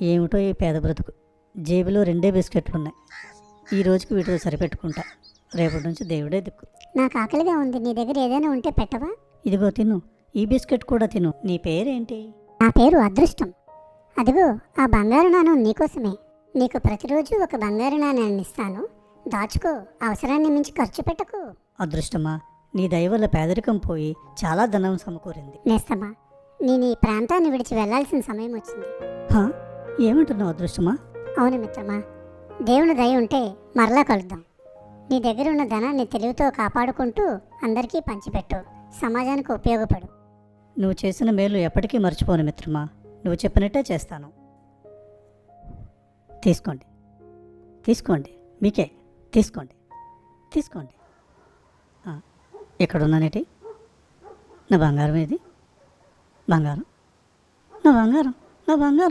ఏమిటో ఈ పేద బ్రతుకు. జేబులో రెండే బిస్కెట్లు ఉన్నాయి. ఈ రోజుకి వీటితో సరిపెట్టుకుంటా. రేపటి నుంచి దేవుడే దిక్కు. నాకు ఆకలిగా ఉంది. నీ దగ్గర ఏదైనా ఉంటే పెట్టవా? ఇదిగో తిను. ఈ బిస్కెట్ కూడా తిను. నీ పేరేంటి? నా పేరు అదృష్టం. అదిగో ఆ బంగారు నాణం నీకోసమే. నీకు ప్రతిరోజు ఒక బంగారు నాణ్యాన్ని ఇస్తాను. దాచుకో. అవసరాన్ని మించి ఖర్చు పెట్టకు. అదృష్టమా? నీ దయ వల్ల పేదరికం పోయి చాలా ధనం సమకూరింది. నేస్తమా? నేను ఈ ప్రాంతాన్ని విడిచి వెళ్ళాల్సిన సమయం వచ్చింది. హా? ఏమంటున్నావు అదృష్టమా? అవును మిత్రమా. దేవుని దయ ఉంటే మరలా కలుద్దాం. నీ దగ్గర ఉన్న ధనాన్ని తెలివితో కాపాడుకుంటూ అందరికీ పంచిపెట్టు. సమాజానికి ఉపయోగపడు. నువ్వు చేసిన మేలు ఎప్పటికీ మర్చిపోను మిత్రమా. నువ్వు చెప్పినట్టే చేస్తాను. తీసుకోండి. తీసుకోండి. మీకే. తీసుకోండి. తీసుకోండి. ఎక్కడున్నానేటి నా బంగారం ఏది? బంగారం. నా బంగారం. నా బంగారం.